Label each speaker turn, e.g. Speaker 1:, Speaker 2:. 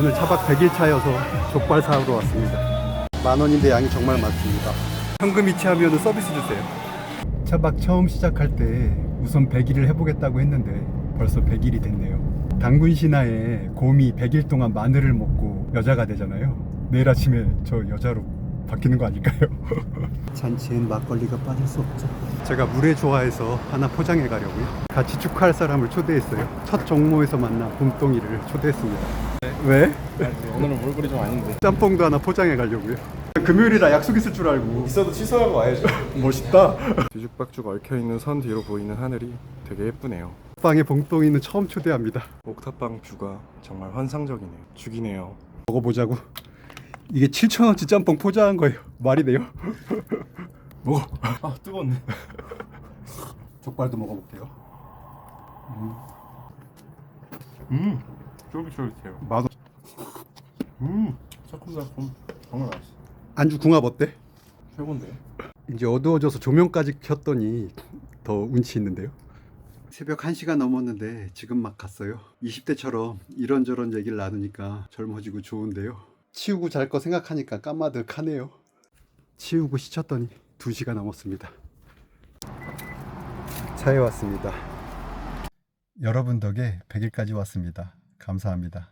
Speaker 1: 오늘 차박 100일 차여서 족발 사러 왔습니다. 만 원인데 양이 정말 많습니다. 현금 이체하면 서비스 주세요. 차박 처음 시작할 때 우선 100일을 해보겠다고 했는데 벌써 100일이 됐네요. 당군 신화에 곰이 100일 동안 마늘을 먹고 여자가 되잖아요. 내일 아침에 저 여자로 바뀌는 거 아닐까요? 잔치엔 막걸리가 빠질 수 없죠. 제가 물에 좋아해서 하나 포장해 가려고요. 같이 축하할 사람을 초대했어요. 첫 정모에서 만난 봄동이를 초대했습니다. 왜?
Speaker 2: 오늘은 몰골이 좀 아닌데
Speaker 1: 짬뽕도 하나 포장해 가려고요. 금요일이라 약속 있을 줄 알고.
Speaker 2: 있어도 취소하고 와야죠
Speaker 1: 멋있다.
Speaker 2: 뒤죽박죽 얽혀 있는 선 뒤로 보이는 하늘이 되게 예쁘네요
Speaker 1: 빵에 봉동이는 처음 초대합니다.
Speaker 2: 옥탑방 뷰가 정말 환상적이네요 죽이네요
Speaker 1: 먹어보자고. 이게 7,000원치 짬뽕 포장한 거예요. 말이 돼요?
Speaker 2: 먹어 아 뜨겁네
Speaker 1: 족발도 먹어볼게요.
Speaker 2: 음 쫄깃쫄깃해요
Speaker 1: 맛.
Speaker 2: 음 새콤달콤 정말 맛있어
Speaker 1: 안주 궁합 어때?
Speaker 2: 최고인데
Speaker 1: 이제 어두워져서 조명까지 켰더니 더 운치 있는데요. 새벽 1시가 넘었는데 지금 막 갔어요. 20대처럼 이런저런 얘기를 나누니까 젊어지고 좋은데요. 치우고 잘 거 생각하니까 까마득하네요. 치우고 씻었더니 2시가 넘었습니다. 차에 왔습니다. 여러분 덕에 100일까지 왔습니다. 감사합니다.